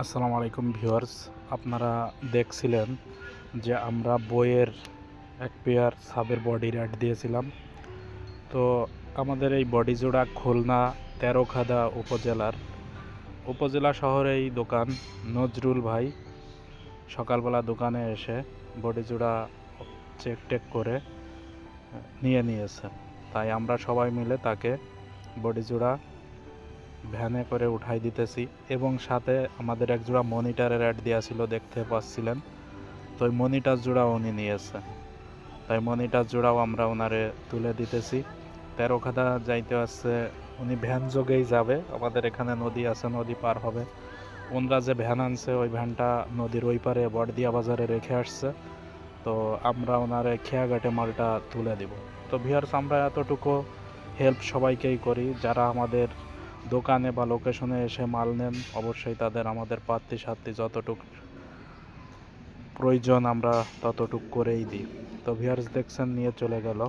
আসসালামু আলাইকুম ভিউয়ার্স, আপনারা দেখছিলেন যে আমরা বইয়ের এক পেয়ার সাবের বডির অ্যাড দিয়েছিলাম। তো আমাদের এই বডি জোড়া খুলনা তেরোখাদা উপজেলার। উপজেলা শহরে এই দোকান নজরুল ভাই। সকালবেলা দোকানে এসে বডি জোড়া চেক টেক করে নিয়ে নিয়েছে। তাই আমরা সবাই মিলে তাকে বডি জোড়া ভ্যানে করে উঠাই দিতেছি এবং সাথে আমাদের এক জোড়া মনিটরের অ্যাড দেওয়া ছিল, দেখতে পাচ্ছিলেন। তো ওই মনিটর জোড়াও উনি নিয়েছে। তাই মনিটর জোড়াও আমরা ওনারে তুলে দিতেছি। তেরো খাদা যাইতে আসছে, উনি ভ্যান যোগেই যাবে। আমাদের এখানে নদী আছে, নদী পার হবে। ওনরা যে ভ্যান আনছে, ওই ভ্যানটা নদীর ওই পারে বড়দিয়া বাজারে রেখে আসছে। তো আমরা ওনারে খেয়াঘাটে মালটা তুলে দিব। তো ভিয়ার্স আমরা এতটুকু হেল্প সবাইকেই করি। যারা আমাদের দোকানে বা লোকেশনে এসে মাল নেন, অবশ্যই তাদের আমাদের পাত্তি সাত্তি যতটুক প্রয়োজন আমরা ততটুক করেই দিই। তো ভিয়ার্স দেখছেন, নিয়ে চলে গেল।